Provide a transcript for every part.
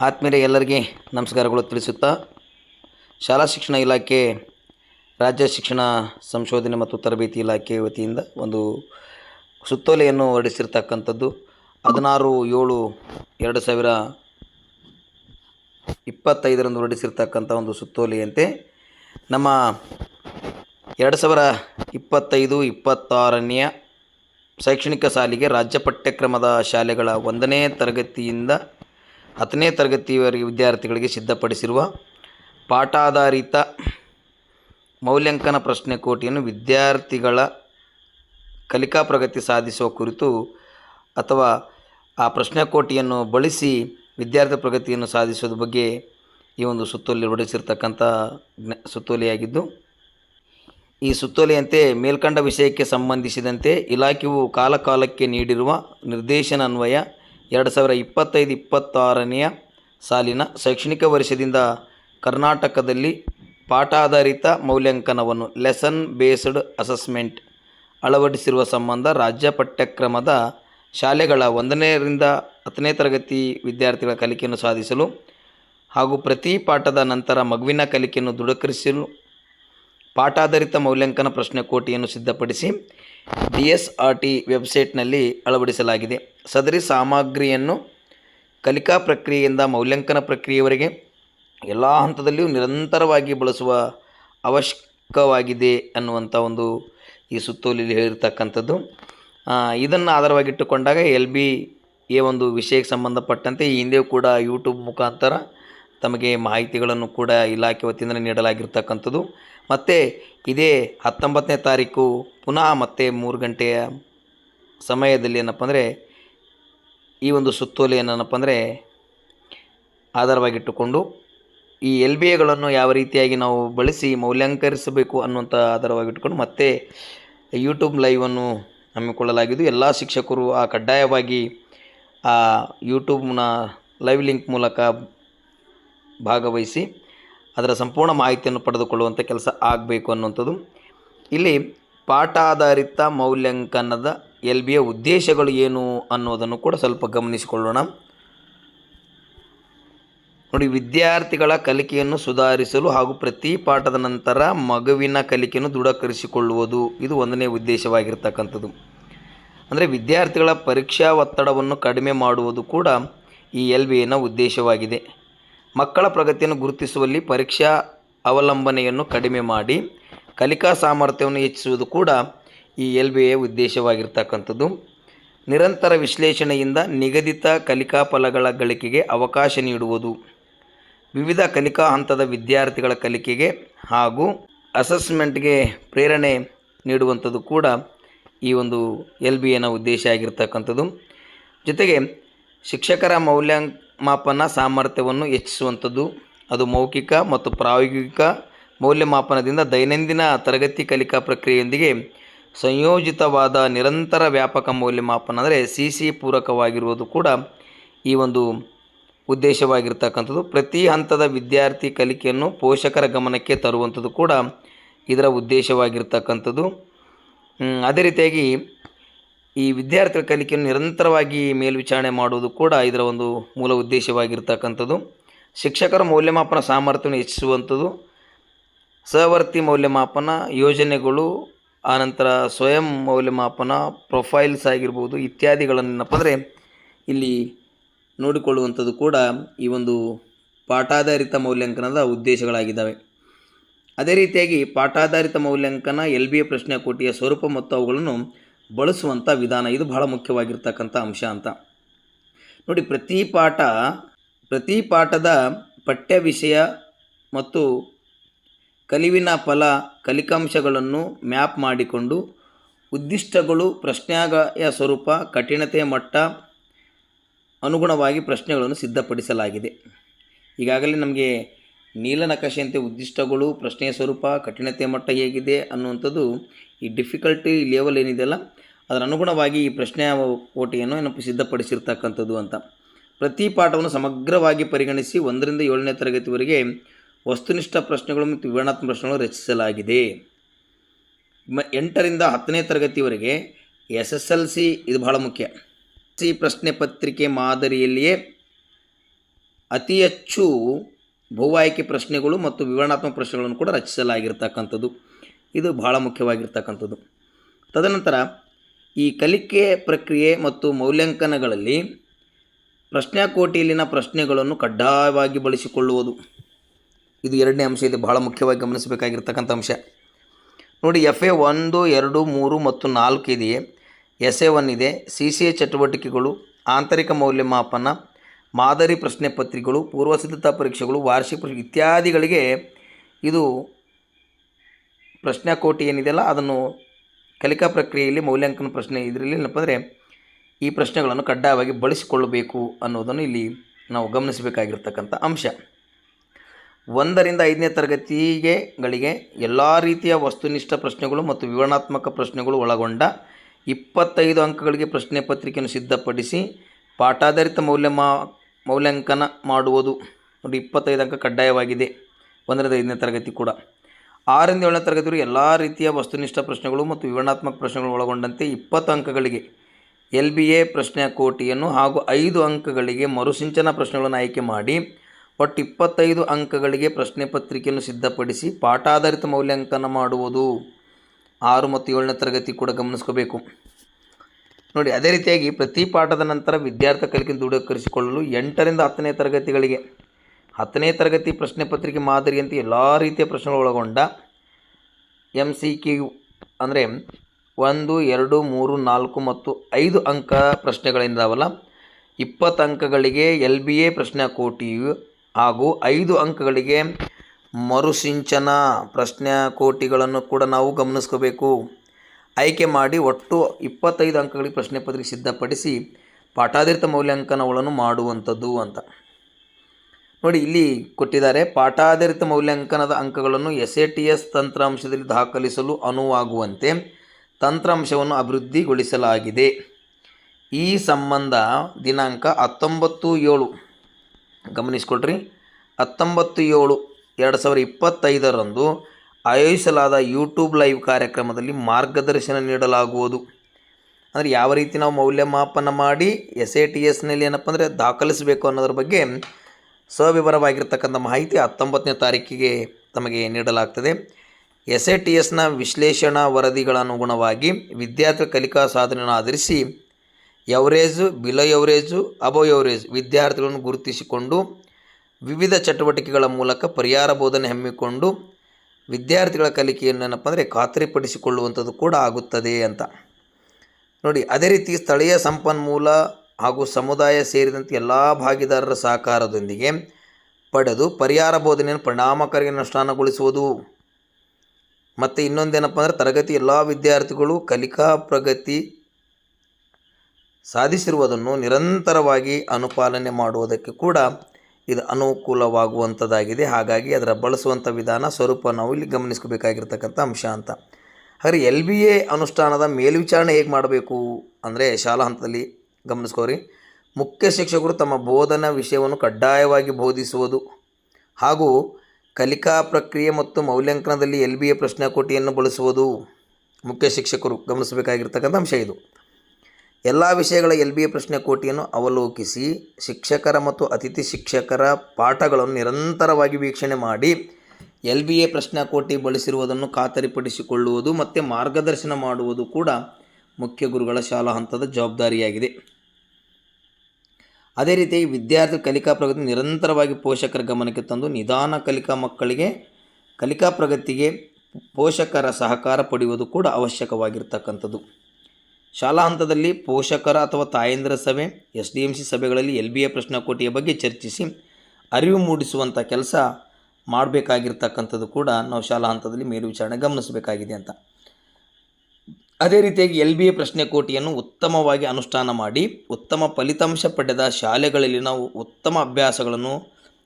ಆತ್ಮೀಯ ಎಲ್ಲರಿಗೆ ನಮಸ್ಕಾರಗಳು ತಿಳಿಸುತ್ತಾ, ಶಾಲಾ ಶಿಕ್ಷಣ ಇಲಾಖೆ, ರಾಜ್ಯ ಶಿಕ್ಷಣ ಸಂಶೋಧನೆ ಮತ್ತು ತರಬೇತಿ ಇಲಾಖೆ ವತಿಯಿಂದ ಒಂದು ಸುತ್ತೋಲೆಯನ್ನು ಹೊರಡಿಸಿರ್ತಕ್ಕಂಥದ್ದು. ಹದಿನಾರು ಏಳು ಎರಡು ಸಾವಿರ ಇಪ್ಪತ್ತೈದರಂದು ಹೊರಡಿಸಿರ್ತಕ್ಕಂಥ ಒಂದು ಸುತ್ತೋಲೆಯಂತೆ ನಮ್ಮ ಎರಡು ಸಾವಿರ ಇಪ್ಪತ್ತೈದು, ಇಪ್ಪತ್ತಾರನೆಯ ಶೈಕ್ಷಣಿಕ ಸಾಲಿಗೆ ರಾಜ್ಯ ಪಠ್ಯಕ್ರಮದ ಶಾಲೆಗಳ ಒಂದನೇ ತರಗತಿಯಿಂದ ಹತ್ತನೇ ತರಗತಿಯವರೆಗೆ ವಿದ್ಯಾರ್ಥಿಗಳಿಗೆ ಸಿದ್ಧಪಡಿಸಿರುವ ಪಾಠಾಧಾರಿತ ಮೌಲ್ಯಾಂಕನ ಪ್ರಶ್ನೆ ಕೋಟಿಯನ್ನು ವಿದ್ಯಾರ್ಥಿಗಳ ಕಲಿಕಾ ಪ್ರಗತಿ ಸಾಧಿಸುವ ಕುರಿತು ಅಥವಾ ಆ ಪ್ರಶ್ನೆ ಕೋಟಿಯನ್ನು ಬಳಸಿ ವಿದ್ಯಾರ್ಥಿ ಪ್ರಗತಿಯನ್ನು ಸಾಧಿಸೋದ್ರ ಬಗ್ಗೆ ಈ ಒಂದು ಸುತ್ತೋಲೆ ಹೊರಡಿಸಿರ್ತಕ್ಕಂಥ ಜ್ಞ, ಸುತ್ತೋಲೆಯಾಗಿದ್ದು, ಈ ಸುತ್ತೋಲೆಯಂತೆ ಮೇಲ್ಕಂಡ ವಿಷಯಕ್ಕೆ ಸಂಬಂಧಿಸಿದಂತೆ ಇಲಾಖೆಯು ಕಾಲಕಾಲಕ್ಕೆ ನೀಡಿರುವ ನಿರ್ದೇಶನ ಅನ್ವಯ ಎರಡು ಸಾವಿರ ಇಪ್ಪತ್ತೈದು ಇಪ್ಪತ್ತಾರನೆಯ ಸಾಲಿನ ಶೈಕ್ಷಣಿಕ ವರ್ಷದಿಂದ ಕರ್ನಾಟಕದಲ್ಲಿ ಪಾಠಾಧಾರಿತ ಮೌಲ್ಯಾಂಕನವನ್ನು ಲೆಸನ್ ಬೇಸ್ಡ್ ಅಸೆಸ್ಮೆಂಟ್ ಅಳವಡಿಸಿರುವ ಸಂಬಂಧ ರಾಜ್ಯ ಪಠ್ಯಕ್ರಮದ ಶಾಲೆಗಳ ಒಂದನೆಯಿಂದ ಹತ್ತನೇ ತರಗತಿ ವಿದ್ಯಾರ್ಥಿಗಳ ಕಲಿಕೆಯನ್ನು ಸಾಧಿಸಲು ಹಾಗೂ ಪ್ರತಿ ಪಾಠದ ನಂತರ ಮಗುವಿನ ಕಲಿಕೆಯನ್ನು ದೃಢೀಕರಿಸಲು ಪಾಠಾಧಾರಿತ ಮೌಲ್ಯಾಂಕನ ಪ್ರಶ್ನೆ ಕೋಟಿಯನ್ನು ಸಿದ್ಧಪಡಿಸಿ ಡಿ ಎಸ್ ಆರ್ ಟಿ ವೆಬ್ಸೈಟ್ನಲ್ಲಿ ಅಳವಡಿಸಲಾಗಿದೆ. ಸದರಿ ಸಾಮಗ್ರಿಯನ್ನು ಕಲಿಕಾ ಪ್ರಕ್ರಿಯೆಯಿಂದ ಮೌಲ್ಯಾಂಕನ ಪ್ರಕ್ರಿಯೆಯವರೆಗೆ ಎಲ್ಲ ಹಂತದಲ್ಲಿಯೂ ನಿರಂತರವಾಗಿ ಬಳಸುವ ಅವಶ್ಯಕವಾಗಿದೆ ಅನ್ನುವಂಥ ಒಂದು ಈ ಸುತ್ತೋಲೆಯಲ್ಲಿ ಹೇಳಿರ್ತಕ್ಕಂಥದ್ದು. ಇದನ್ನು ಆಧಾರವಾಗಿಟ್ಟುಕೊಂಡಾಗ ಎಲ್ ಬಿ ಎ ಒಂದು ವಿಷಯಕ್ಕೆ ಸಂಬಂಧಪಟ್ಟಂತೆ ಈ ಹಿಂದೆಯೂ ಕೂಡ ಯೂಟ್ಯೂಬ್ ಮುಖಾಂತರ ತಮಗೆ ಮಾಹಿತಿಗಳನ್ನು ಕೂಡ ಇಲಾಖೆ ವತಿಯಿಂದ ನೀಡಲಾಗಿರ್ತಕ್ಕಂಥದ್ದು. ಮತ್ತು ಇದೇ ಹತ್ತೊಂಬತ್ತನೇ ತಾರೀಕು ಪುನಃ ಮತ್ತೆ ಮೂರು ಗಂಟೆಯ ಸಮಯದಲ್ಲಿ ಏನಪ್ಪ ಅಂದರೆ ಈ ಒಂದು ಸುತ್ತೋಲೆಯನ್ನು ಏನಪ್ಪ ಅಂದರೆ ಆಧಾರವಾಗಿಟ್ಟುಕೊಂಡು ಈ ಎಲ್ ಬಿ ಎಗಳನ್ನು ಯಾವ ರೀತಿಯಾಗಿ ನಾವು ಬಳಸಿ ಮೌಲ್ಯಾಂಕರಿಸಬೇಕು ಅನ್ನುವಂಥ ಆಧಾರವಾಗಿಟ್ಟುಕೊಂಡು ಮತ್ತೆ ಯೂಟ್ಯೂಬ್ ಲೈವನ್ನು ಹಮ್ಮಿಕೊಳ್ಳಲಾಗಿದ್ದು ಎಲ್ಲ ಶಿಕ್ಷಕರು ಆ ಕಡ್ಡಾಯವಾಗಿ ಆ ಯೂಟ್ಯೂಬ್ನ ಲೈವ್ ಲಿಂಕ್ ಮೂಲಕ ಭಾಗವಹಿಸಿ ಅದರ ಸಂಪೂರ್ಣ ಮಾಹಿತಿಯನ್ನು ಪಡೆದುಕೊಳ್ಳುವಂಥ ಕೆಲಸ ಆಗಬೇಕು ಅನ್ನುವಂಥದ್ದು. ಇಲ್ಲಿ ಪಾಠಾಧಾರಿತ ಮೌಲ್ಯಾಂಕನದ ಎಲ್ ಬಿಯ ಉದ್ದೇಶಗಳು ಏನು ಅನ್ನೋದನ್ನು ಕೂಡ ಸ್ವಲ್ಪ ಗಮನಿಸಿಕೊಳ್ಳೋಣ. ನೋಡಿ, ವಿದ್ಯಾರ್ಥಿಗಳ ಕಲಿಕೆಯನ್ನು ಸುಧಾರಿಸಲು ಹಾಗೂ ಪ್ರತಿ ಪಾಠದ ನಂತರ ಮಗುವಿನ ಕಲಿಕೆಯನ್ನು ದೃಢಕರಿಸಿಕೊಳ್ಳುವುದು ಇದು ಒಂದನೇ ಉದ್ದೇಶವಾಗಿರ್ತಕ್ಕಂಥದ್ದು. ಅಂದರೆ, ವಿದ್ಯಾರ್ಥಿಗಳ ಪರೀಕ್ಷಾ ಒತ್ತಡವನ್ನು ಕಡಿಮೆ ಮಾಡುವುದು ಕೂಡ ಈ ಎಲ್ ಬಿ ಎನ ಉದ್ದೇಶವಾಗಿದೆ. ಮಕ್ಕಳ ಪ್ರಗತಿಯನ್ನು ಗುರುತಿಸುವಲ್ಲಿ ಪರೀಕ್ಷಾ ಅವಲಂಬನೆಯನ್ನು ಕಡಿಮೆ ಮಾಡಿ, ಕಲಿಕಾ ಸಾಮರ್ಥ್ಯವನ್ನು ಹೆಚ್ಚಿಸುವುದು ಕೂಡ ಈ ಎಲ್ ಬಿ ಎ ಉದ್ದೇಶವಾಗಿರ್ತಕ್ಕಂಥದ್ದು. ನಿರಂತರ ವಿಶ್ಲೇಷಣೆಯಿಂದ ನಿಗದಿತ ಕಲಿಕಾ ಫಲಗಳ ಗಳಿಕೆಗೆ ಅವಕಾಶ ನೀಡುವುದು. ವಿವಿಧ ಕಲಿಕಾ ಹಂತದ ವಿದ್ಯಾರ್ಥಿಗಳ ಕಲಿಕೆಗೆ ಹಾಗೂ ಅಸೆಸ್ಮೆಂಟ್ಗೆ ಪ್ರೇರಣೆ ನೀಡುವಂಥದ್ದು ಕೂಡ ಈ ಒಂದು ಎಲ್ ಬಿ ಎನ ಉದ್ದೇಶ ಆಗಿರ್ತಕ್ಕಂಥದ್ದು. ಜೊತೆಗೆ ಶಿಕ್ಷಕರ ಮೌಲ್ಯಮಾಪನ ಸಾಮರ್ಥ್ಯವನ್ನು ಹೆಚ್ಚಿಸುವಂಥದ್ದು. ಅದು ಮೌಖಿಕ ಮತ್ತು ಪ್ರಾಯೋಗಿಕ ಮೌಲ್ಯಮಾಪನದಿಂದ ದೈನಂದಿನ ತರಗತಿ ಕಲಿಕಾ ಪ್ರಕ್ರಿಯೆಯೊಂದಿಗೆ ಸಂಯೋಜಿತವಾದ ನಿರಂತರ ವ್ಯಾಪಕ ಮೌಲ್ಯಮಾಪನ ಅಂದರೆ ಸಿ ಸಿ ಪೂರಕವಾಗಿರುವುದು ಕೂಡ ಈ ಒಂದು ಉದ್ದೇಶವಾಗಿರ್ತಕ್ಕಂಥದ್ದು. ಪ್ರತಿ ಹಂತದ ವಿದ್ಯಾರ್ಥಿ ಕಲಿಕೆಯನ್ನು ಪೋಷಕರ ಗಮನಕ್ಕೆ ತರುವಂಥದ್ದು ಕೂಡ ಇದರ ಉದ್ದೇಶವಾಗಿರ್ತಕ್ಕಂಥದ್ದು. ಅದೇ ರೀತಿಯಾಗಿ ಈ ವಿದ್ಯಾರ್ಥಿಗಳ ಕಲಿಕೆಯನ್ನು ನಿರಂತರವಾಗಿ ಮೇಲ್ವಿಚಾರಣೆ ಮಾಡುವುದು ಕೂಡ ಇದರ ಒಂದು ಮೂಲ ಉದ್ದೇಶವಾಗಿರ್ತಕ್ಕಂಥದ್ದು. ಶಿಕ್ಷಕರ ಮೌಲ್ಯಮಾಪನ ಸಾಮರ್ಥ್ಯವನ್ನು ಹೆಚ್ಚಿಸುವಂಥದ್ದು. ಸಹವರ್ತಿ ಮೌಲ್ಯಮಾಪನ ಯೋಜನೆಗಳು ಆನಂತರ ಸ್ವಯಂ ಮೌಲ್ಯಮಾಪನ ಪ್ರೊಫೈಲ್ಸ್ ಆಗಿರ್ಬೋದು ಇತ್ಯಾದಿಗಳನ್ನೇನಪ್ಪ ಅಂದರೆ ಇಲ್ಲಿ ನೋಡಿಕೊಳ್ಳುವಂಥದ್ದು ಕೂಡ ಈ ಒಂದು ಪಾಠಾಧಾರಿತ ಮೌಲ್ಯಾಂಕನದ ಉದ್ದೇಶಗಳಾಗಿದ್ದಾವೆ. ಅದೇ ರೀತಿಯಾಗಿ ಪಾಠಾಧಾರಿತ ಮೌಲ್ಯಾಂಕನ, ಎಲ್ ಬಿ ಎ ಪ್ರಶ್ನೆ ಕೋಟಿಯ ಸ್ವರೂಪ ಮತ್ತು ಅವುಗಳನ್ನು ಬಳಸುವಂಥ ವಿಧಾನ ಇದು ಬಹಳ ಮುಖ್ಯವಾಗಿರ್ತಕ್ಕಂಥ ಅಂಶ ಅಂತ. ನೋಡಿ, ಪ್ರತಿ ಪಾಠ, ಪ್ರತಿ ಪಾಠದ ಪಠ್ಯ ವಿಷಯ ಮತ್ತು ಕಲಿವಿನ ಫಲ ಕಲಿಕಾಂಶಗಳನ್ನು ಮ್ಯಾಪ್ ಮಾಡಿಕೊಂಡು ಉದ್ದಿಷ್ಟಗಳು ಪ್ರಶ್ನಾಗಯ ಸ್ವರೂಪ ಕಠಿಣತೆಯ ಮಟ್ಟ ಅನುಗುಣವಾಗಿ ಪ್ರಶ್ನೆಗಳನ್ನು ಸಿದ್ಧಪಡಿಸಲಾಗಿದೆ. ಈಗಾಗಲೇ ನಮಗೆ ನೀಲನಕಾಶೆಯಂತೆ ಉದ್ದಿಷ್ಟಗಳು, ಪ್ರಶ್ನೆಯ ಸ್ವರೂಪ ಕಠಿಣತೆಯ ಮಟ್ಟ ಹೇಗಿದೆ ಅನ್ನುವಂಥದ್ದು ಈ ಡಿಫಿಕಲ್ಟಿ ಲೆವೆಲ್ ಏನಿದೆಯಲ್ಲ, ಅದರ ಅನುಗುಣವಾಗಿ ಈ ಪ್ರಶ್ನೆಯ ಕೋಟೆಯನ್ನು ಏನಪ್ಪ ಸಿದ್ಧಪಡಿಸಿರ್ತಕ್ಕಂಥದ್ದು ಅಂತ. ಪ್ರತಿ ಪಾಠವನ್ನು ಸಮಗ್ರವಾಗಿ ಪರಿಗಣಿಸಿ ಒಂದರಿಂದ ಏಳನೇ ತರಗತಿವರೆಗೆ ವಸ್ತುನಿಷ್ಠ ಪ್ರಶ್ನೆಗಳು ಮತ್ತು ವಿವರಣಾತ್ಮಕ ಪ್ರಶ್ನೆಗಳು ರಚಿಸಲಾಗಿದೆ. ಮ ಎಂಟರಿಂದ ಹತ್ತನೇ ತರಗತಿವರೆಗೆ ಎಸ್ ಎಸ್ ಎಲ್ ಸಿ ಇದು ಬಹಳ ಮುಖ್ಯ. ಸಿ ಪ್ರಶ್ನೆ ಪತ್ರಿಕೆ ಮಾದರಿಯಲ್ಲಿಯೇ ಅತಿ ಹೆಚ್ಚು ಬಹು ಆಯ್ಕೆ ಪ್ರಶ್ನೆಗಳು ಮತ್ತು ವಿವರಣಾತ್ಮಕ ಪ್ರಶ್ನೆಗಳನ್ನು ಕೂಡ ರಚಿಸಲಾಗಿರ್ತಕ್ಕಂಥದ್ದು. ಇದು ಬಹಳ ಮುಖ್ಯವಾಗಿರ್ತಕ್ಕಂಥದ್ದು. ತದನಂತರ ಈ ಕಲಿಕೆ ಪ್ರಕ್ರಿಯೆ ಮತ್ತು ಮೌಲ್ಯಾಂಕನಗಳಲ್ಲಿ ಪ್ರಶ್ನಾಕೋಟಿಯಲ್ಲಿನ ಪ್ರಶ್ನೆಗಳನ್ನು ಕಡ್ಡಾಯವಾಗಿ ಬಳಸಿಕೊಳ್ಳುವುದು. ಇದು ಎರಡನೇ ಅಂಶ ಇದೆ. ಬಹಳ ಮುಖ್ಯವಾಗಿ ಗಮನಿಸಬೇಕಾಗಿರ್ತಕ್ಕಂಥ ಅಂಶ. ನೋಡಿ ಎಫ್ ಎ ಒಂದು, ಎರಡು, ಮೂರು ಮತ್ತು ನಾಲ್ಕು ಇದೆಯೇ? ಎಸ್ ಎ ಒನ್ ಇದೆ. ಸಿ ಸಿ ಎ ಚಟುವಟಿಕೆಗಳು, ಆಂತರಿಕ ಮೌಲ್ಯಮಾಪನ, ಮಾದರಿ ಪ್ರಶ್ನೆ ಪತ್ರಿಕೆಗಳು, ಪೂರ್ವಸಿದ್ಧತಾ ಪರೀಕ್ಷೆಗಳು, ವಾರ್ಷಿಕ ಪರೀಕ್ಷೆ ಇತ್ಯಾದಿಗಳಿಗೆ ಇದು ಪ್ರಶ್ನೆ ಕೋಟಿ ಏನಿದೆಯಲ್ಲ, ಅದನ್ನು ಕಲಿಕಾ ಪ್ರಕ್ರಿಯೆಯಲ್ಲಿ ಮೌಲ್ಯಾಂಕನ ಪ್ರಶ್ನೆ ಇದರಲ್ಲಿ ಏನಪ್ಪ ಅಂದರೆ ಈ ಪ್ರಶ್ನೆಗಳನ್ನು ಕಡ್ಡಾಯವಾಗಿ ಬಳಸಿಕೊಳ್ಳಬೇಕು ಅನ್ನೋದನ್ನು ಇಲ್ಲಿ ನಾವು ಗಮನಿಸಬೇಕಾಗಿರ್ತಕ್ಕಂಥ ಅಂಶ. ಒಂದರಿಂದ ಐದನೇ ತರಗತಿಗೆಗಳಿಗೆ ಎಲ್ಲ ರೀತಿಯ ವಸ್ತುನಿಷ್ಠ ಪ್ರಶ್ನೆಗಳು ಮತ್ತು ವಿವರಣಾತ್ಮಕ ಪ್ರಶ್ನೆಗಳು ಒಳಗೊಂಡ ಇಪ್ಪತ್ತೈದು ಅಂಕಗಳಿಗೆ ಪ್ರಶ್ನೆ ಪತ್ರಿಕೆಯನ್ನು ಸಿದ್ಧಪಡಿಸಿ ಪಾಠಾಧಾರಿತ ಮೌಲ್ಯಮಾ ಮೌಲ್ಯಾಂಕನ ಮಾಡುವುದು. ನೋಡಿ, ಇಪ್ಪತ್ತೈದು ಅಂಕ ಕಡ್ಡಾಯವಾಗಿದೆ. ಒಂದರಿಂದ ಐದನೇ ತರಗತಿ ಕೂಡ. ಆರರಿಂದ ಏಳನೇ ತರಗತಿಯವರು ಎಲ್ಲ ರೀತಿಯ ವಸ್ತುನಿಷ್ಠ ಪ್ರಶ್ನೆಗಳು ಮತ್ತು ವಿವರಣಾತ್ಮಕ ಪ್ರಶ್ನೆಗಳು ಒಳಗೊಂಡಂತೆ ಇಪ್ಪತ್ತು ಅಂಕಗಳಿಗೆ ಎಲ್ ಬಿ ಎ ಪ್ರಶ್ನೆ ಕೋಟಿಯನ್ನು ಹಾಗೂ ಐದು ಅಂಕಗಳಿಗೆ ಮರುಸಿಂಚನ ಪ್ರಶ್ನೆಗಳನ್ನು ಆಯ್ಕೆ ಮಾಡಿ ಒಟ್ಟು ಇಪ್ಪತ್ತೈದು ಅಂಕಗಳಿಗೆ ಪ್ರಶ್ನೆ ಪತ್ರಿಕೆಯನ್ನು ಸಿದ್ಧಪಡಿಸಿ ಪಾಠಾಧಾರಿತ ಮೌಲ್ಯಾಂಕನ ಮಾಡುವುದು. ಆರು ಮತ್ತು ಏಳನೇ ತರಗತಿ ಕೂಡ ಗಮನಿಸ್ಕೋಬೇಕು. ನೋಡಿ, ಅದೇ ರೀತಿಯಾಗಿ ಪ್ರತಿ ಪಾಠದ ನಂತರ ವಿದ್ಯಾರ್ಥಿ ಕಲಿಕೆ ದೃಢೀಕರಿಸಿಕೊಳ್ಳಲು ಎಂಟರಿಂದ ಹತ್ತನೇ ತರಗತಿಗಳಿಗೆ, ಹತ್ತನೇ ತರಗತಿ ಪ್ರಶ್ನೆ ಪತ್ರಿಕೆ ಮಾದರಿಯಂತೆ ಎಲ್ಲ ರೀತಿಯ ಪ್ರಶ್ನೆಗಳು ಒಳಗೊಂಡ ಎಂ ಸಿ ಕ್ಯೂ ಅಂದರೆ ಒಂದು, ಎರಡು, ಮೂರು, ನಾಲ್ಕು ಮತ್ತು ಐದು ಅಂಕ ಪ್ರಶ್ನೆಗಳಿಂದಾವಲ್ಲ, ಇಪ್ಪತ್ತು ಅಂಕಗಳಿಗೆ ಎಲ್ ಬಿ ಎ ಪ್ರಶ್ನೆ ಕೋಟಿಯು ಹಾಗೂ ಐದು ಅಂಕಗಳಿಗೆ ಮರುಸಿಂಚನ ಪ್ರಶ್ನೆ ಕೋಟಿಗಳನ್ನು ಕೂಡ ನಾವು ಗಮನಿಸ್ಕೋಬೇಕು. ಆಯ್ಕೆ ಮಾಡಿ ಒಟ್ಟು ಇಪ್ಪತ್ತೈದು ಅಂಕಗಳಿಗೆ ಪ್ರಶ್ನೆ ಪತ್ರಿಕೆ ಸಿದ್ಧಪಡಿಸಿ ಪಾಠಾಧಾರಿತ ಮೌಲ್ಯಾಂಕನಗಳನ್ನು ಮಾಡುವಂಥದ್ದು ಅಂತ. ನೋಡಿ, ಇಲ್ಲಿ ಕೊಟ್ಟಿದ್ದಾರೆ, ಪಾಠಾಧಾರಿತ ಮೌಲ್ಯಾಂಕನದ ಅಂಕಗಳನ್ನು ಎಸ್ ಎ ಟಿ ಎಸ್ ತಂತ್ರಾಂಶದಲ್ಲಿ ದಾಖಲಿಸಲು ಅನುವಾಗುವಂತೆ ತಂತ್ರಾಂಶವನ್ನು ಅಭಿವೃದ್ಧಿಗೊಳಿಸಲಾಗಿದೆ. ಈ ಸಂಬಂಧ ದಿನಾಂಕ ಹತ್ತೊಂಬತ್ತು ಏಳು. ಗಮನಿಸ್ಕೊಳ್ರಿ. ಹತ್ತೊಂಬತ್ತು ಏಳು ಎರಡು ಸಾವಿರ ಇಪ್ಪತ್ತೈದರಂದು ಆಯೋಜಿಸಲಾದ ಯೂಟ್ಯೂಬ್ ಲೈವ್ ಕಾರ್ಯಕ್ರಮದಲ್ಲಿ ಮಾರ್ಗದರ್ಶನ ನೀಡಲಾಗುವುದು. ಅಂದರೆ ಯಾವ ರೀತಿ ನಾವು ಮೌಲ್ಯಮಾಪನ ಮಾಡಿ ಎಸ್ ಎ ಟಿ ಎಸ್ನಲ್ಲಿ ಏನಪ್ಪ ಅಂದರೆ ದಾಖಲಿಸಬೇಕು ಅನ್ನೋದ್ರ ಬಗ್ಗೆ ಸವಿವರವಾಗಿರ್ತಕ್ಕಂಥ ಮಾಹಿತಿ ಹತ್ತೊಂಬತ್ತನೇ ತಾರೀಕಿಗೆ ತಮಗೆ ನೀಡಲಾಗ್ತದೆ. ಎಸ್ ಎ ಟಿ ಎಸ್ನ ವಿಶ್ಲೇಷಣಾ ವರದಿಗಳ ಅನುಗುಣವಾಗಿ ವಿದ್ಯಾರ್ಥಿ ಕಲಿಕಾ ಸಾಧನೆಯನ್ನು ಆಧರಿಸಿ average below average above average ವಿದ್ಯಾರ್ಥಿಗಳನ್ನು ಗುರುತಿಸಿಕೊಂಡು ವಿವಿಧ ಚಟುವಟಿಕೆಗಳ ಮೂಲಕ ಪರಿಹಾರ ಬೋಧನೆ ಹಮ್ಮಿಕೊಂಡು ವಿದ್ಯಾರ್ಥಿಗಳ ಕಲಿಕೆಯನ್ನು ಏನಪ್ಪ ಅಂದರೆ ಖಾತ್ರಿಪಡಿಸಿಕೊಳ್ಳುವಂಥದ್ದು ಕೂಡ ಆಗುತ್ತದೆ ಅಂತ. ನೋಡಿ, ಅದೇ ರೀತಿ ಸ್ಥಳೀಯ ಸಂಪನ್ಮೂಲ ಹಾಗೂ ಸಮುದಾಯ ಸೇರಿದಂತೆ ಎಲ್ಲ ಭಾಗಿದಾರರ ಸಹಕಾರದೊಂದಿಗೆ ಪಡೆದು ಪರಿಹಾರ ಬೋಧನೆಯನ್ನು ಪರಿಣಾಮಕಾರಿ ಅನುಷ್ಠಾನಗೊಳಿಸುವುದು. ಮತ್ತು ಇನ್ನೊಂದೇನಪ್ಪ ಅಂದರೆ ತರಗತಿ ಎಲ್ಲ ವಿದ್ಯಾರ್ಥಿಗಳು ಕಲಿಕಾ ಪ್ರಗತಿ ಸಾಧಿಸಿರುವುದನ್ನು ನಿರಂತರವಾಗಿ ಅನುಪಾಲನೆ ಮಾಡುವುದಕ್ಕೆ ಕೂಡ ಇದು ಅನುಕೂಲವಾಗುವಂಥದ್ದಾಗಿದೆ. ಹಾಗಾಗಿ ಅದರ ಬಳಸುವಂಥ ವಿಧಾನ ಸ್ವರೂಪ ನಾವು ಇಲ್ಲಿ ಗಮನಿಸ್ಕೋಬೇಕಾಗಿರ್ತಕ್ಕಂಥ ಅಂಶ ಅಂತ. ಹಾಗೆ ಎಲ್ ಬಿ ಎ ಅನುಷ್ಠಾನದ ಮೇಲ್ವಿಚಾರಣೆ ಹೇಗೆ ಮಾಡಬೇಕು ಅಂದರೆ ಶಾಲಾ ಹಂತದಲ್ಲಿ ಗಮನಿಸ್ಕೋರಿ ಮುಖ್ಯ ಶಿಕ್ಷಕರು ತಮ್ಮ ಬೋಧನಾ ವಿಷಯವನ್ನು ಕಡ್ಡಾಯವಾಗಿ ಬೋಧಿಸುವುದು ಹಾಗೂ ಕಲಿಕಾ ಪ್ರಕ್ರಿಯೆ ಮತ್ತು ಮೌಲ್ಯಾಂಕನದಲ್ಲಿ ಎಲ್ ಬಿ ಎ ಪ್ರಶ್ನಾಕೋಟಿಯನ್ನು ಬಳಸುವುದು ಮುಖ್ಯ ಶಿಕ್ಷಕರು ಗಮನಿಸಬೇಕಾಗಿರ್ತಕ್ಕಂಥ ಅಂಶ ಇದು. ಎಲ್ಲ ವಿಷಯಗಳ ಎಲ್ ಬಿ ಎ ಪ್ರಶ್ನೆ ಕೋಟಿಯನ್ನು ಅವಲೋಕಿಸಿ ಶಿಕ್ಷಕರ ಮತ್ತು ಅತಿಥಿ ಶಿಕ್ಷಕರ ಪಾಠಗಳನ್ನು ನಿರಂತರವಾಗಿ ವೀಕ್ಷಣೆ ಮಾಡಿ ಎಲ್ ಬಿ ಎ ಪ್ರಶ್ನಾಕೋಟಿ ಬಳಸಿರುವುದನ್ನು ಖಾತರಿಪಡಿಸಿಕೊಳ್ಳುವುದು ಮತ್ತು ಮಾರ್ಗದರ್ಶನ ಮಾಡುವುದು ಕೂಡ ಮುಖ್ಯ ಗುರುಗಳ ಶಾಲಾ ಹಂತದ ಜವಾಬ್ದಾರಿಯಾಗಿದೆ. ಅದೇ ರೀತಿ ವಿದ್ಯಾರ್ಥಿ ಕಲಿಕಾ ಪ್ರಗತಿ ನಿರಂತರವಾಗಿ ಪೋಷಕರ ಗಮನಕ್ಕೆ ತಂದು ನಿಧಾನ ಕಲಿಕಾ ಮಕ್ಕಳಿಗೆ ಕಲಿಕಾ ಪ್ರಗತಿಗೆ ಪೋಷಕರ ಸಹಕಾರ ಪಡೆಯುವುದು ಕೂಡ ಅವಶ್ಯಕವಾಗಿರ್ತಕ್ಕಂಥದ್ದು. ಶಾಲಾ ಹಂತದಲ್ಲಿ ಪೋಷಕರ ಅಥವಾ ತಾಯಂದಿರ ಸಭೆ ಎಸ್ ಡಿ ಎಂ ಸಿ ಸಭೆಗಳಲ್ಲಿ ಎಲ್ ಬಿ ಎ ಪ್ರಶ್ನಾಕೋಟಿಯ ಬಗ್ಗೆ ಚರ್ಚಿಸಿ ಅರಿವು ಮೂಡಿಸುವಂಥ ಕೆಲಸ ಮಾಡಬೇಕಾಗಿರ್ತಕ್ಕಂಥದ್ದು ಕೂಡ ನಾವು ಶಾಲಾ ಹಂತದಲ್ಲಿ ಮೇಲ್ವಿಚಾರಣೆ ಗಮನಿಸಬೇಕಾಗಿದೆ ಅಂತ. ಅದೇ ರೀತಿಯಾಗಿ ಎಲ್ ಬಿ ಎ ಪ್ರಶ್ನೆಕೋಟಿಯನ್ನು ಉತ್ತಮವಾಗಿ ಅನುಷ್ಠಾನ ಮಾಡಿ, ಉತ್ತಮ ಫಲಿತಾಂಶ ಪಡೆದ ಶಾಲೆಗಳಲ್ಲಿ ನಾವು ಉತ್ತಮ ಅಭ್ಯಾಸಗಳನ್ನು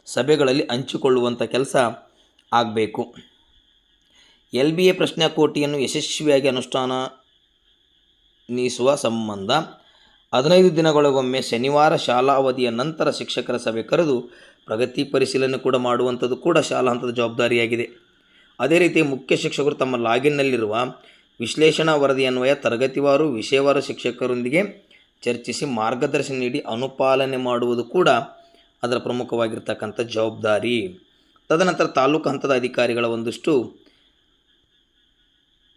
ಸಭೆಗಳಲ್ಲಿ ಹಂಚಿಕೊಳ್ಳುವಂಥ ಕೆಲಸ ಆಗಬೇಕು. ಎಲ್ ಬಿ ಎ ಪ್ರಶ್ನೆ ಕೋಟಿಯನ್ನು ಯಶಸ್ವಿಯಾಗಿ ಅನುಷ್ಠಾನ ನೀಸುವ ಸಂಬಂಧ. ಹದಿನೈದು ದಿನಗಳಿಗೊಮ್ಮೆ ಶನಿವಾರ ಶಾಲಾ ಅವಧಿಯ ನಂತರ ಶಿಕ್ಷಕರ ಸಭೆ ಕರೆದು ಪ್ರಗತಿ ಪರಿಶೀಲನೆ ಕೂಡ ಮಾಡುವಂಥದ್ದು ಕೂಡ ಶಾಲಾ ಹಂತದ ಜವಾಬ್ದಾರಿಯಾಗಿದೆ. ಅದೇ ರೀತಿ ಮುಖ್ಯ ಶಿಕ್ಷಕರು ತಮ್ಮ ಲಾಗಿನ್ನಲ್ಲಿರುವ ವಿಶ್ಲೇಷಣಾ ವರದಿ ಅನ್ವಯ ತರಗತಿವಾರು, ವಿಷಯವಾರು ಶಿಕ್ಷಕರೊಂದಿಗೆ ಚರ್ಚಿಸಿ ಮಾರ್ಗದರ್ಶನ ನೀಡಿ ಅನುಪಾಲನೆ ಮಾಡುವುದು ಕೂಡ ಅದರ ಪ್ರಮುಖವಾಗಿರ್ತಕ್ಕಂಥ ಜವಾಬ್ದಾರಿ. ತದನಂತರ ತಾಲೂಕು ಹಂತದ ಅಧಿಕಾರಿಗಳ ಒಂದಿಷ್ಟು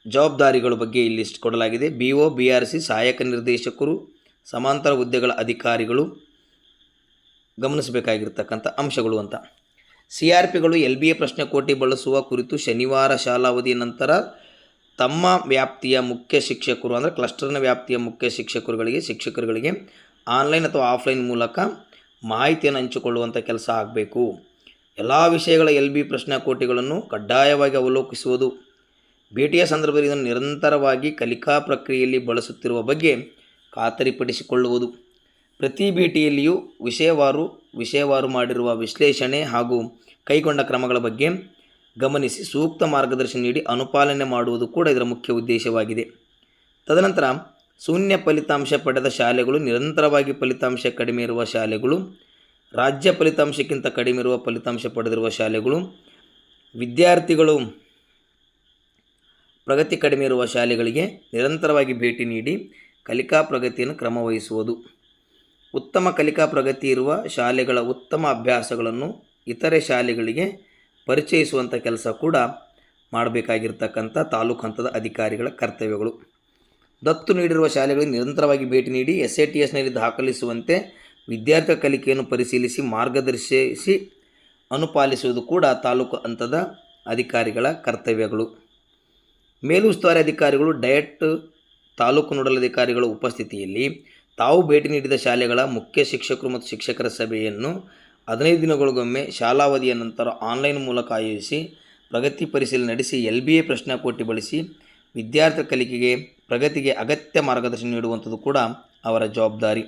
ಜವಾಬ್ದಾರಿಗಳ ಬಗ್ಗೆ ಇಲ್ಲಿ ಕೊಡಲಾಗಿದೆ. B O, B R C, ಸಹಾಯಕ ನಿರ್ದೇಶಕರು, ಸಮಾಂತರ ಹುದ್ದೆಗಳ ಅಧಿಕಾರಿಗಳು. ಗಮನಿಸಬೇಕಾಗಿರ್ತಕ್ಕಂಥ ಅಂಶಗಳು ಅಂತ. ಸಿ ಆರ್ ಪಿಗಳು ಎಲ್ ಬಿ ಎ ಪ್ರಶ್ನೆ ಕೋಟಿ ಬಳಸುವ ಕುರಿತು ಶನಿವಾರ ಶಾಲಾವಧಿಯ ನಂತರ ತಮ್ಮ ವ್ಯಾಪ್ತಿಯ ಮುಖ್ಯ ಶಿಕ್ಷಕರು, ಅಂದರೆ ಕ್ಲಸ್ಟರ್ನ ವ್ಯಾಪ್ತಿಯ ಮುಖ್ಯ ಶಿಕ್ಷಕರುಗಳಿಗೆ ಶಿಕ್ಷಕರುಗಳಿಗೆ ಆನ್ಲೈನ್ ಅಥವಾ ಆಫ್ಲೈನ್ ಮೂಲಕ ಮಾಹಿತಿಯನ್ನು ಹಂಚಿಕೊಳ್ಳುವಂಥ ಕೆಲಸ ಆಗಬೇಕು. ಎಲ್ಲ ವಿಷಯಗಳ ಎಲ್ ಬಿ ಪ್ರಶ್ನೆ ಕೋಟಿಗಳನ್ನು ಕಡ್ಡಾಯವಾಗಿ ಅವಲೋಕಿಸುವುದು ಭೇಟಿಯ ಸಂದರ್ಭದಲ್ಲಿ ಇದನ್ನು ನಿರಂತರವಾಗಿ ಕಲಿಕಾ ಪ್ರಕ್ರಿಯೆಯಲ್ಲಿ ಬಳಸುತ್ತಿರುವ ಬಗ್ಗೆ ಖಾತರಿಪಡಿಸಿಕೊಳ್ಳುವುದು. ಪ್ರತಿ ಭೇಟಿಯಲ್ಲಿಯೂ ವಿಷಯವಾರು ವಿಷಯವಾರು ಮಾಡಿರುವ ವಿಶ್ಲೇಷಣೆ ಹಾಗೂ ಕೈಗೊಂಡ ಕ್ರಮಗಳ ಬಗ್ಗೆ ಗಮನಿಸಿ ಸೂಕ್ತ ಮಾರ್ಗದರ್ಶನ ನೀಡಿ ಅನುಪಾಲನೆ ಮಾಡುವುದು ಕೂಡ ಇದರ ಮುಖ್ಯ ಉದ್ದೇಶವಾಗಿದೆ. ತದನಂತರ ಶೂನ್ಯ ಫಲಿತಾಂಶ ಪಡೆದ ಶಾಲೆಗಳು, ನಿರಂತರವಾಗಿ ಫಲಿತಾಂಶ ಕಡಿಮೆ ಇರುವ ಶಾಲೆಗಳು, ರಾಜ್ಯ ಫಲಿತಾಂಶಕ್ಕಿಂತ ಕಡಿಮೆ ಇರುವ ಫಲಿತಾಂಶ ಪಡೆದಿರುವ ಶಾಲೆಗಳು, ವಿದ್ಯಾರ್ಥಿಗಳು ಪ್ರಗತಿ ಕಡಿಮೆ ಇರುವ ಶಾಲೆಗಳಿಗೆ ನಿರಂತರವಾಗಿ ಭೇಟಿ ನೀಡಿ ಕಲಿಕಾ ಪ್ರಗತಿಯನ್ನು ಕ್ರಮವಹಿಸುವುದು. ಉತ್ತಮ ಕಲಿಕಾ ಪ್ರಗತಿ ಇರುವ ಶಾಲೆಗಳ ಉತ್ತಮ ಅಭ್ಯಾಸಗಳನ್ನು ಇತರೆ ಶಾಲೆಗಳಿಗೆ ಪರಿಚಯಿಸುವಂಥ ಕೆಲಸ ಕೂಡ ಮಾಡಬೇಕಾಗಿರ್ತಕ್ಕಂಥ ತಾಲೂಕು ಹಂತದ ಅಧಿಕಾರಿಗಳ ಕರ್ತವ್ಯಗಳು. ದತ್ತು ನೀಡಿರುವ ಶಾಲೆಗಳಿಗೆ ನಿರಂತರವಾಗಿ ಭೇಟಿ ನೀಡಿ ಎಸ್ ಎ ಟಿ ಎಸ್ನಲ್ಲಿ ದಾಖಲಿಸುವಂತೆ ವಿದ್ಯಾರ್ಥಿ ಕಲಿಕೆಯನ್ನು ಪರಿಶೀಲಿಸಿ ಮಾರ್ಗದರ್ಶಿಸಿ ಅನುಪಾಲಿಸುವುದು ಕೂಡ ತಾಲೂಕು ಹಂತದ ಅಧಿಕಾರಿಗಳ ಕರ್ತವ್ಯಗಳು. ಮೇಲುಸ್ತುವಾರಿ ಅಧಿಕಾರಿಗಳು, ಡಯಟ್ ತಾಲೂಕು ನೋಡಲ್ ಅಧಿಕಾರಿಗಳ ಉಪಸ್ಥಿತಿಯಲ್ಲಿ ತಾವು ಭೇಟಿ ನೀಡಿದ ಶಾಲೆಗಳ ಮುಖ್ಯ ಶಿಕ್ಷಕರು ಮತ್ತು ಶಿಕ್ಷಕರ ಸಭೆಯನ್ನು ಹದಿನೈದು ದಿನಗಳಿಗೊಮ್ಮೆ ಶಾಲಾವಧಿಯ ನಂತರ ಆನ್ಲೈನ್ ಮೂಲಕ ಆಯೋಜಿಸಿ ಪ್ರಗತಿ ಪರಿಶೀಲನೆ ನಡೆಸಿ ಎಲ್ ಬಿ ಎ ಪ್ರಶ್ನಾಕೋಟಿ ಬಳಸಿ ವಿದ್ಯಾರ್ಥಿ ಕಲಿಕೆಗೆ ಪ್ರಗತಿಗೆ ಅಗತ್ಯ ಮಾರ್ಗದರ್ಶನ ನೀಡುವಂಥದ್ದು ಕೂಡ ಅವರ ಜವಾಬ್ದಾರಿ.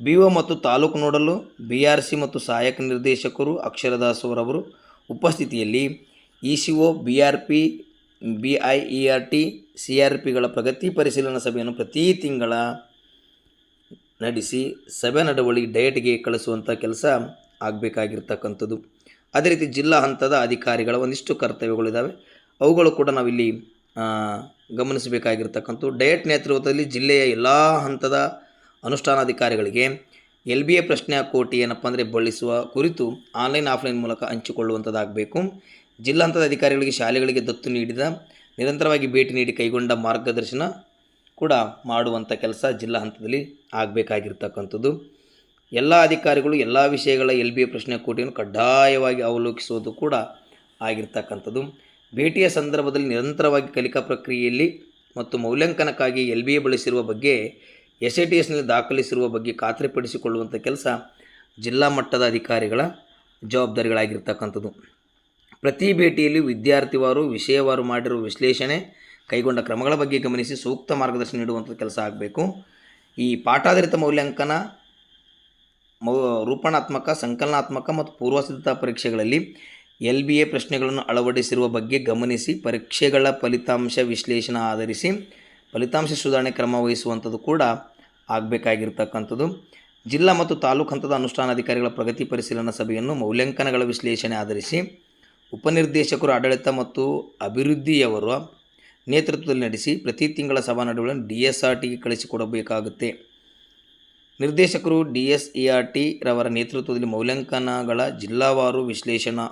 ಬಿ ಒ ಮತ್ತು ತಾಲೂಕು ನೋಡಲು, ಬಿ ಆರ್ ಸಿ ಮತ್ತು ಸಹಾಯಕ ನಿರ್ದೇಶಕರು ಅಕ್ಷರದಾಸವರವರು ಉಪಸ್ಥಿತಿಯಲ್ಲಿ E C O, B R P B I E R T C R ಪಿಗಳ ಪ್ರಗತಿ ಪರಿಶೀಲನಾ ಸಭೆಯನ್ನು ಪ್ರತಿ ತಿಂಗಳ ನಡೆಸಿ ಸಭೆ ನಡವಳಿ ಡಯಟ್ಗೆ ಕಳಿಸುವಂಥ ಕೆಲಸ ಆಗಬೇಕಾಗಿರ್ತಕ್ಕಂಥದ್ದು. ಅದೇ ರೀತಿ ಜಿಲ್ಲಾ ಹಂತದ ಅಧಿಕಾರಿಗಳ ಒಂದಿಷ್ಟು ಕರ್ತವ್ಯಗಳಿದ್ದಾವೆ ಅವುಗಳು ಕೂಡ ನಾವಿಲ್ಲಿ ಗಮನಿಸಬೇಕಾಗಿರ್ತಕ್ಕಂಥ ಡಯಟ್ ನೇತೃತ್ವದಲ್ಲಿ ಜಿಲ್ಲೆಯ ಎಲ್ಲ ಹಂತದ ಅನುಷ್ಠಾನಾಧಿಕಾರಿಗಳಿಗೆ ಎಲ್ ಬಿ ಎ ಪ್ರಶ್ನೆ ಕೋಟಿ ಏನಪ್ಪ ಅಂದರೆ ಬಳಸುವ ಕುರಿತು ಆನ್ಲೈನ್ ಆಫ್ಲೈನ್ ಮೂಲಕ ಹಂಚಿಕೊಳ್ಳುವಂಥದ್ದಾಗಬೇಕು ಜಿಲ್ಲಾ ಹಂತದ ಅಧಿಕಾರಿಗಳಿಗೆ ಶಾಲೆಗಳಿಗೆ ದತ್ತು ನೀಡಿದ ನಿರಂತರವಾಗಿ ಭೇಟಿ ನೀಡಿ ಕೈಗೊಂಡ ಮಾರ್ಗದರ್ಶನ ಕೂಡ ಮಾಡುವಂಥ ಕೆಲಸ ಜಿಲ್ಲಾ ಹಂತದಲ್ಲಿ ಆಗಬೇಕಾಗಿರ್ತಕ್ಕಂಥದ್ದು. ಎಲ್ಲ ಅಧಿಕಾರಿಗಳು ಎಲ್ಲ ವಿಷಯಗಳ ಎಲ್ ಬಿ ಎ ಪ್ರಶ್ನೆ ಕೋಟಿಯನ್ನು ಕಡ್ಡಾಯವಾಗಿ ಅವಲೋಕಿಸುವುದು ಕೂಡ ಆಗಿರ್ತಕ್ಕಂಥದ್ದು. ಭೇಟಿಯ ಸಂದರ್ಭದಲ್ಲಿ ನಿರಂತರವಾಗಿ ಕಲಿಕಾ ಪ್ರಕ್ರಿಯೆಯಲ್ಲಿ ಮತ್ತು ಮೌಲ್ಯಾಂಕನಕ್ಕಾಗಿ ಎಲ್ ಬಿ ಎ ಬಳಸಿರುವ ಬಗ್ಗೆ, ಎಸ್ ಎ ಟಿ ಎಸ್ನಲ್ಲಿ ದಾಖಲಿಸಿರುವ ಬಗ್ಗೆ ಖಾತ್ರಿಪಡಿಸಿಕೊಳ್ಳುವಂಥ ಕೆಲಸ ಜಿಲ್ಲಾ ಮಟ್ಟದ ಅಧಿಕಾರಿಗಳ ಜವಾಬ್ದಾರಿಗಳಾಗಿರ್ತಕ್ಕಂಥದ್ದು. ಪ್ರತಿ ಭೇಟಿಯಲ್ಲಿ ವಿದ್ಯಾರ್ಥಿವಾರು, ವಿಷಯವಾರು ಮಾಡಿರುವ ವಿಶ್ಲೇಷಣೆ ಕೈಗೊಂಡ ಕ್ರಮಗಳ ಬಗ್ಗೆ ಗಮನಿಸಿ ಸೂಕ್ತ ಮಾರ್ಗದರ್ಶನ ನೀಡುವಂಥ ಕೆಲಸ ಆಗಬೇಕು. ಈ ಪಾಠಾಧಾರಿತ ಮೌಲ್ಯಾಂಕನ ರೂಪಣಾತ್ಮಕ, ಸಂಕಲನಾತ್ಮಕ ಮತ್ತು ಪೂರ್ವಸಿದ್ಧತಾ ಪರೀಕ್ಷೆಗಳಲ್ಲಿ ಎಲ್ ಬಿ ಎ ಪ್ರಶ್ನೆಗಳನ್ನು ಅಳವಡಿಸಿರುವ ಬಗ್ಗೆ ಗಮನಿಸಿ ಪರೀಕ್ಷೆಗಳ ಫಲಿತಾಂಶ ವಿಶ್ಲೇಷಣೆ ಆಧರಿಸಿ ಫಲಿತಾಂಶ ಸುಧಾರಣೆ ಕ್ರಮ ವಹಿಸುವಂಥದ್ದು ಕೂಡ ಆಗಬೇಕಾಗಿರ್ತಕ್ಕಂಥದ್ದು. ಜಿಲ್ಲಾ ಮತ್ತು ತಾಲೂಕು ಹಂತದ ಅನುಷ್ಠಾನಾಧಿಕಾರಿಗಳ ಪ್ರಗತಿ ಪರಿಶೀಲನಾ ಸಭೆಯನ್ನು ಮೌಲ್ಯಾಂಕನಗಳ ವಿಶ್ಲೇಷಣೆ ಆಧರಿಸಿ ಉಪನಿರ್ದೇಶಕರು, ಆಡಳಿತ ಮತ್ತು ಅಭಿವೃದ್ಧಿಯವರ ನೇತೃತ್ವದಲ್ಲಿ ನಡೆಸಿ ಪ್ರತಿ ತಿಂಗಳ ಸಭಾ ನಡುವೆಗಳನ್ನು ಡಿ ಎಸ್ ಆರ್ ಟಿಗೆ ಕಳಿಸಿಕೊಡಬೇಕಾಗುತ್ತೆ. ನಿರ್ದೇಶಕರು D S E R T ರವರ ನೇತೃತ್ವದಲ್ಲಿ ಮೌಲ್ಯಾಂಕನಗಳ ಜಿಲ್ಲಾವಾರು ವಿಶ್ಲೇಷಣಾ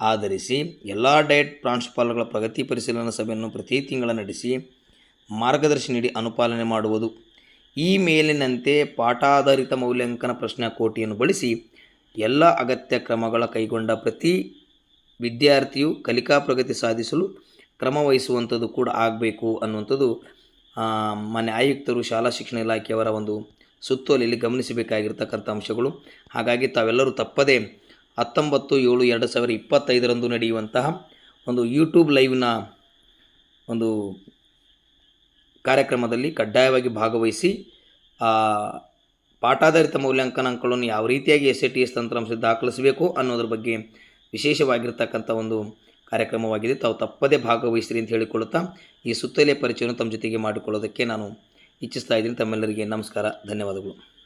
ಆಧರಿಸಿ ಎಲ್ಲ ಡಯಟ್ ಪ್ರಾಂಶುಪಾಲಗಳ ಪ್ರಗತಿ ಪರಿಶೀಲನಾ ಸಭೆಯನ್ನು ಪ್ರತಿ ತಿಂಗಳ ನಡೆಸಿ ಮಾರ್ಗದರ್ಶನ ನೀಡಿ ಅನುಪಾಲನೆ ಮಾಡುವುದು. ಈ ಮೇಲಿನಂತೆ ಪಾಠಾಧಾರಿತ ಮೌಲ್ಯಾಂಕನ ಪ್ರಶ್ನೆ ಕೋಟಿಯನ್ನು ಬಳಸಿ ಎಲ್ಲ ಅಗತ್ಯ ಕ್ರಮಗಳ ಕೈಗೊಂಡ ಪ್ರತಿ ವಿದ್ಯಾರ್ಥಿಯು ಕಲಿಕಾ ಪ್ರಗತಿ ಸಾಧಿಸಲು ಕ್ರಮವಹಿಸುವಂಥದ್ದು ಕೂಡ ಆಗಬೇಕು ಅನ್ನುವಂಥದ್ದು ಮಾನ್ಯ ಆಯುಕ್ತರು, ಶಾಲಾ ಶಿಕ್ಷಣ ಇಲಾಖೆಯವರ ಒಂದು ಸುತ್ತೋಲೆಯಲ್ಲಿ ಗಮನಿಸಬೇಕಾಗಿರ್ತಕ್ಕಂಥ ಅಂಶಗಳು. ಹಾಗಾಗಿ ತಾವೆಲ್ಲರೂ ತಪ್ಪದೇ ಹತ್ತೊಂಬತ್ತು ಏಳು ಎರಡು ಸಾವಿರ ಇಪ್ಪತ್ತೈದರಂದು ನಡೆಯುವಂತಹ ಒಂದು ಯೂಟ್ಯೂಬ್ ಲೈವ್ನ ಒಂದು ಕಾರ್ಯಕ್ರಮದಲ್ಲಿ ಕಡ್ಡಾಯವಾಗಿ ಭಾಗವಹಿಸಿ ಪಾಠಾಧಾರಿತ ಮೌಲ್ಯಾಂಕನ ಅಂಕಗಳನ್ನು ಯಾವ ರೀತಿಯಾಗಿ ಎಸ್ ಎ ಟಿ ಎಸ್ ತಂತ್ರಾಂಶ ದಾಖಲಿಸಬೇಕು ಅನ್ನೋದ್ರ ಬಗ್ಗೆ ವಿಶೇಷವಾಗಿರ್ತಕ್ಕಂಥ ಒಂದು ಕಾರ್ಯಕ್ರಮವಾಗಿದೆ. ತಾವು ತಪ್ಪದೇ ಭಾಗವಹಿಸಿರಿ ಅಂತ ಹೇಳಿಕೊಳ್ಳುತ್ತಾ ಈ ಸುತ್ತಲೇ ಪರಿಚಯವನ್ನು ತಮ್ಮ ಜೊತೆಗೆ ಮಾಡಿಕೊಳ್ಳೋದಕ್ಕೆ ನಾನು ಇಚ್ಛಿಸ್ತಾ ಇದ್ದೀನಿ. ತಮ್ಮೆಲ್ಲರಿಗೆ ನಮಸ್ಕಾರ, ಧನ್ಯವಾದಗಳು.